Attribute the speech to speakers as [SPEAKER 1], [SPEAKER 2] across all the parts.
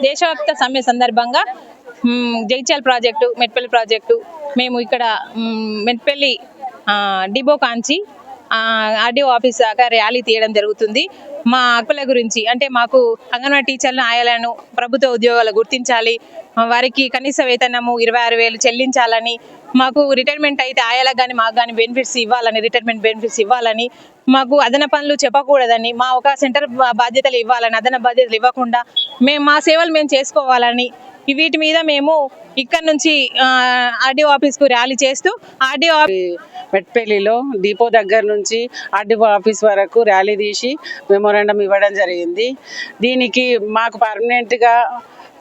[SPEAKER 1] దేశవ్యాప్త సమ్మె సందర్భంగా మ్, ప్రాజెక్టు మెట్పల్లి ప్రాజెక్టు మేము ఇక్కడ మెట్పల్లి డిబో కాంచి ఆర్డీఓ ఆఫీస్ దాకా ర్యాలీ తీయడం జరుగుతుంది. మా హక్కుల గురించి అంటే మాకు అంగన్వాడీ టీచర్లను ఆయాలను ప్రభుత్వ ఉద్యోగాలు గుర్తించాలి. వారికి కనీస వేతనము ఇరవై ఆరు వేలు చెల్లించాలని మాకు రిటైర్మెంట్ అయితే ఆయాలకు కానీ మాకు కానీ బెనిఫిట్స్ ఇవ్వాలని రిటైర్మెంట్ బెనిఫిట్స్ ఇవ్వాలని మాకు అదన పనులు చెప్పకూడదని మా ఒక సెంటర్ బా- బాధ్యతలు ఇవ్వాలని అదన బాధ్యతలు ఇవ్వకుండా మేము మా సేవలు మేము చేసుకోవాలని వీటి మీద మేము ఇక్కడ నుంచి ఆర్డీఓ ఆఫీస్కు ర్యాలీ చేస్తూ ఆర్డీఓ
[SPEAKER 2] మెట్పల్లిలో డిపో దగ్గర నుంచి ఆర్డీఓ ఆఫీస్ వరకు ర్యాలీ తీసి మెమోరాండం ఇవ్వడం జరిగింది. దీనికి మాకు పర్మనెంట్గా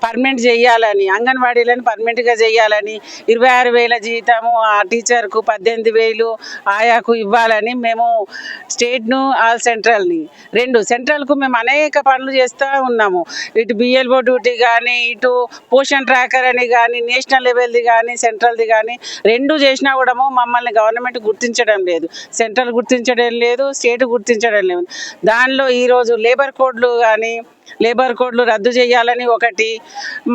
[SPEAKER 2] పర్మనెంట్ చేయాలని అంగన్వాడీలను పర్మనెంట్గా చేయాలని ఇరవై ఆరు వేల జీతము ఆ టీచర్కు పద్దెనిమిది వేలు ఆయాకు ఇవ్వాలని మేము స్టేట్ను ఆ సెంట్రల్ని రెండు సెంట్రల్కు మేము అనేక పనులు చేస్తూ ఉన్నాము. ఇటు బిఎల్ఓ డ్యూటీ కానీ ఇటు పోషన్ ట్రాకర్ అని కానీ నేషనల్ లెవెల్ది కానీ సెంట్రల్ది కానీ రెండు చేసినా కూడా మమ్మల్ని గవర్నమెంట్ గుర్తించడం లేదు. సెంట్రల్ గుర్తించడం లేదు స్టేట్ గుర్తించడం లేదు. దానిలో ఈరోజు లేబర్ కోడ్లు కానీ లేబర్ కోడ్లు రద్దు చేయాలని ఒకటి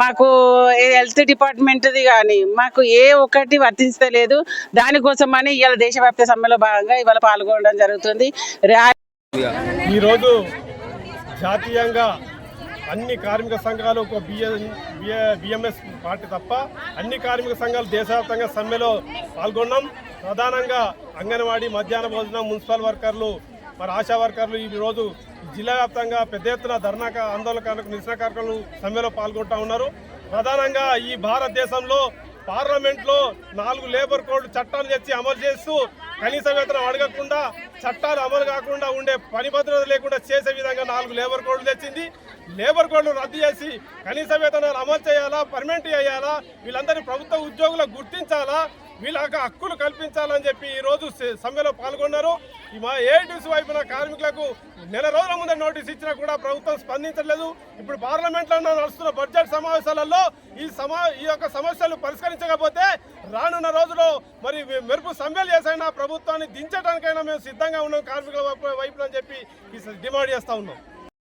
[SPEAKER 2] మాకు హెల్త్ డిపార్ట్మెంట్ది కానీ మాకు ఏ ఒక్కటి వర్తించలేదు దానికోసమని ఇవాళ దేశవ్యాప్త సమ్మెలో భాగంగా ఇవాళ పాల్గొనడం జరుగుతుంది. ర్యా
[SPEAKER 3] ఈరోజు జాతీయంగా అన్ని కార్మిక సంఘాలు ఒక బిఎంఎస్ పార్టీ తప్ప అన్ని కార్మిక సంఘాలు దేశవ్యాప్తంగా సమ్మెలో పాల్గొన్నాం. ప్రధానంగా అంగన్వాడీ మధ్యాహ్న భోజనం మున్సిపల్ వర్కర్లు మరి ఆశా వర్కర్లు ఈ రోజు జిల్లా వ్యాప్తంగా పెద్ద ఎత్తున ధర్నా ఆందోళనకు నిరసన కార్యక్రమం సమ్మెలో పాల్గొంటా ఉన్నారు. ప్రధానంగా ఈ భారతదేశంలో పార్లమెంట్లో నాలుగు లేబర్ కోడ్ చట్టాలు తెచ్చి అమలు చేస్తూ కనీస వేతనం అడగకుండా చట్టాలు అమలు కాకుండా ఉండే పని భద్రత లేకుండా చేసే విధంగా నాలుగు లేబర్ కోడ్లు తెచ్చింది. లేబర్ కోడ్లు రద్దు చేసి కనీస వేతనాలు అమలు చేయాలా పర్మనెంట్ చేయాలా వీళ్ళందరినీ ప్రభుత్వ ఉద్యోగులకు గుర్తించాలా వీళ్ళకి హక్కులు కల్పించాలని చెప్పి ఈరోజు సమ్మెలో పాల్గొన్నారు. మా ఏఐటీసీ వైపున కార్మికులకు నెల రోజుల ముందే నోటీస్ ఇచ్చినా కూడా ప్రభుత్వం స్పందించలేదు ఇప్పుడు పార్లమెంట్లో నడుస్తున్న బడ్జెట్ సమావేశాలలో ఈ సమా ఈ యొక్క సమస్యలు పరిష్కరించకపోతే రానున్న రోజుల్లో మరి మెరుపు సమ్మెలు చేసైనా ప్రభుత్వాన్ని దించడానికైనా మేము సిద్ధంగా ఉన్నాం కార్మికుల వైపు- వైపున అని చెప్పి డిమాండ్ చేస్తా ఉన్నాం.